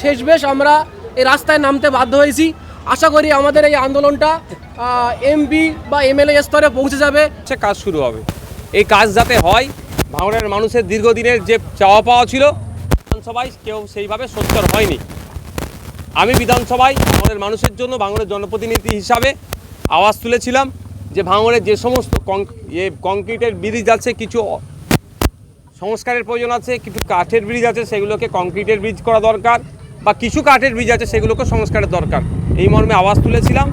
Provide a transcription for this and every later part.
শেষ বেশ, আমরা এই রাস্তায় নামতে বাধ্য হয়েছি। আশা করি আমাদের এই আন্দোলনটা এমপি বা এমএলএ স্তরে পৌঁছে যাবে। হচ্ছে কাজ শুরু হবে। এই কাজ যাতে হয়, ভাঙড়ের মানুষের দীর্ঘদিনের যে চাওয়া পাওয়া ছিল, বিধানসভায় কেউ সেইভাবে সোচ্চার হয়নি। আমি বিধানসভায় ভাঙড়ের মানুষের জন্য ভাঙড়ের জনপ্রতিনিধি হিসাবে আওয়াজ তুলেছিলাম যে ভাঙড়ের যে সমস্ত এ কংক্রিটের ব্রিজ আছে, কিছু সংস্কারের প্রয়োজন আছে, কিছু কাঠের ব্রিজ আছে, সেগুলোকে কংক্রিটের ব্রিজ করা দরকার বা কিছু কাঠের ব্রিজ আছে, সেগুলোকে সংস্কারের দরকার। এই মর্মে আওয়াজ তুলেছিলাম।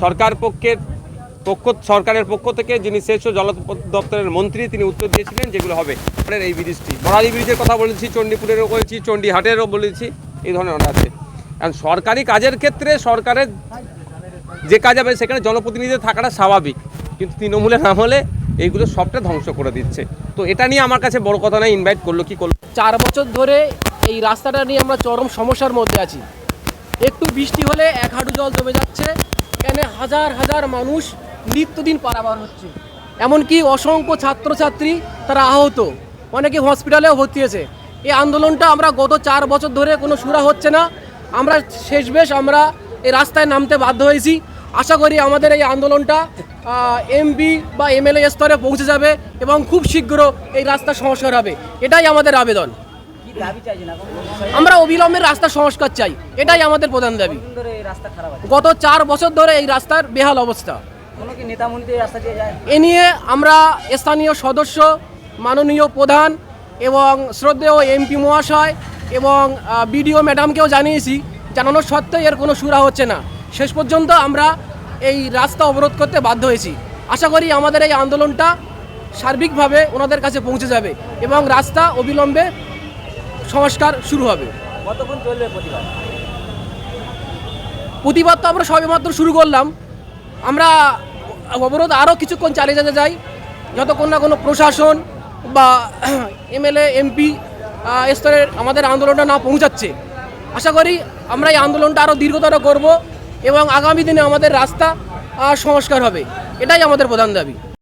সরকার পক্ষের পক্ষ, সরকারের পক্ষ থেকে যিনি ও জল দপ্তরের মন্ত্রী, তিনি উত্তর দিয়েছিলেন যেগুলো হবে। এই ব্রিজটি বড়ালি ব্রিজের কথা বলেছি, চণ্ডীপুরেরও বলেছি, চণ্ডীহাটেরও বলেছি, এই ধরনের অনেক আছে। কারণ সরকারি কাজের ক্ষেত্রে সরকারের যে কাজ হবে, সেখানে জনপ্রতিনিধি থাকাটা স্বাভাবিক। কিন্তু তৃণমূলের নাম হলে এইগুলো সবটা ধ্বংস করে দিচ্ছে। তো এটা নিয়ে আমার কাছে বড় কথা নয় ইনভাইট করল, কি করল? চার বছর ধরে এই রাস্তাটা নিয়ে আমরা চরম সমস্যার মধ্যে আছি। একটু বৃষ্টি হলে এক হাঁটু জল জমে যাচ্ছে এখানে হাজার হাজার মানুষ নিত্যদিন পারাবার হচ্ছে। এমনকি অসংখ্য ছাত্রছাত্রী তারা আহত, অনেকে হসপিটালেও ভর্তি হয়েছে। এই আন্দোলনটা আমরা গত চার বছর ধরে কোনো সুরা হচ্ছে না। আমরা শেষ বেশ আমরা এই রাস্তায় নামতে বাধ্য হয়েছি। আশা করি আমাদের এই আন্দোলনটা এমপি বা এমএলএ স্তরে পৌঁছে যাবে এবং খুব শীঘ্র এই রাস্তা সংস্কার হবে। এটাই আমাদের আবেদন? আমরা অবিলম্বে রাস্তা সংস্কার চাই। এটাই আমাদের প্রধান দাবি। গত চার বছর ধরে এই রাস্তার বেহাল অবস্থা। এ নিয়ে আমরা স্থানীয় সদস্য মাননীয় প্রধান এবং শ্রদ্ধেয় এমপি মহাশয় এবং বিডিও ম্যাডামকেও জানিয়েছি জানানোর সত্ত্বেও এর কোনো সুরা হচ্ছে না। শেষ পর্যন্ত আমরা এই রাস্তা অবরোধ করতে বাধ্য হয়েছি। আশা করি আমাদের এই আন্দোলনটা সার্বিকভাবে ওনাদের কাছে পৌঁছে যাবে এবং রাস্তা অবিলম্বে সংস্কার শুরু হবে। কতক্ষণ চলবে প্রতিবাদ? প্রতিবাদ তো আমরা সবেমাত্র শুরু করলাম। আমরা অবরোধ আরও কিছুক্ষণ চালিয়ে যেতে চাই। যতক্ষণ না কোনো প্রশাসন বা এমএলএ এমপি স্তরের আমাদের আন্দোলনটা না পৌঁছাচ্ছে। আশা করি আমরা এই আন্দোলনটা আরও দীর্ঘতর করব। এবং আগামী দিনে আমাদের রাস্তা সংস্কার হবে। এটাই আমাদের প্রধান দাবি।